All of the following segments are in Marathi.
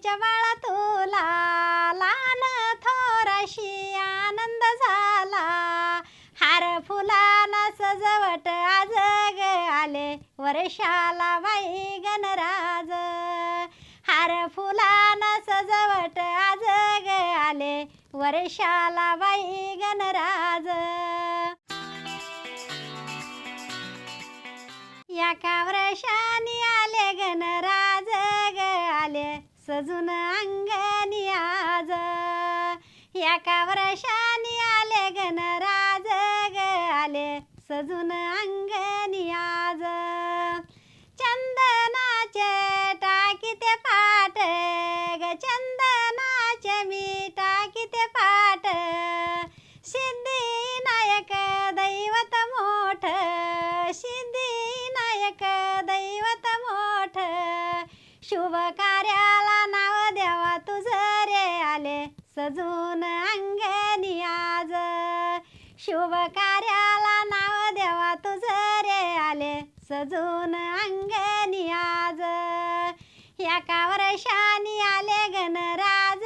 गणपतीच्या बाळा तुला लहान थोराशी आनंद झाला. हार फुलाना सजवट आज ग आले. वर्षाला बाई गणराज. हार फुलाना सजवट आज ग आले. वर्षाला बाई गणराज. एका वर्षानी सजून अंगणी आज. एका वर्षानी आले गणराज ग. आले सजून अंगणी आज. चंदनाचे टाकीते पाट ग. चंदनाचे मी टाकीते पाट. सिद्धिनायक दैवत मोठ. सिद्धिनायक दैवत मोठ. शुभ सजून अंगणी आज. शुभ कार्याला नाव देवा तुझ रे आले. सजून अंगणी आज. एका वर्षानी आले गणराज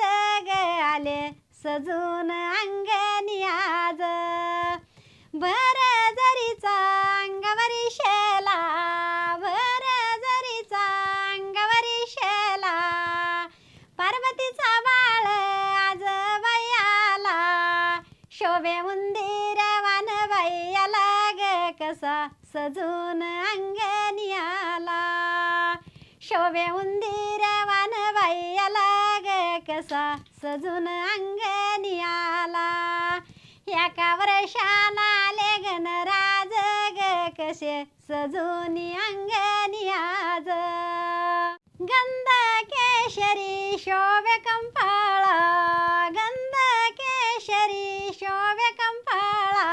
ग आले. सजून अंगणी आज. भर शोभे उंदीर वानबाई आला कसा सजून अंगणी आला शोभे उंदीर वानबाई आला कसा सजून अंगणी आला एका वर्षानं आले गणराज ग कसे सजून अंगनियाज गंध केशरी शोभे कंपाळा. गंध केशरी शोभे कंपाळा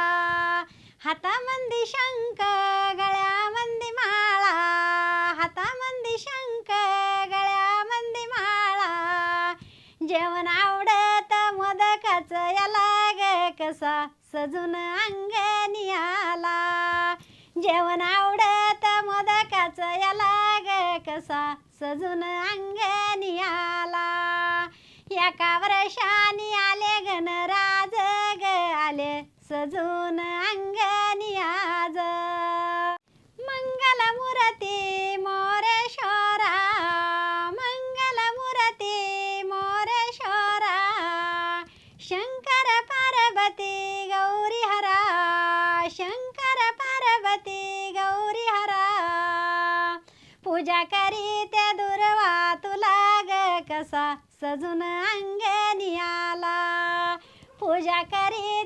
हातामंदी शंख गळ्यामंदी माळा हातामंदी शंख गळ्यामंदी माळा जेवण आवडत मोदकाच याला ग कसा सजून अंगणी आला जेवण आवडत मोदकाच याला ग कसा सजून अंगणी आला एका वर्षा सजून अंगणी आज. मंगलमूरती मोरेश्वरा. मंगलमूरती मोरेश्वरा. शंकर पार्वती गौरी हरा शंकर पार्वती गौरी हरा पूजा करी दुर्वा तुला ग कसा सजून अंगणी आला. पूजा करी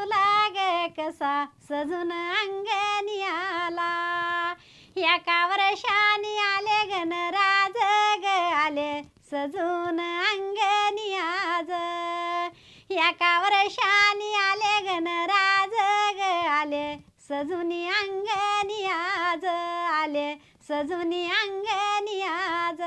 तुला ग कसा सजून अंगणी आला. एका वर्षानी आले गणराज ग आले सजून अंगणी आज. एका वर्षानी आले गणराज ग आले सजुनी अंगणी आज. आले सजुनी अंगणी आज.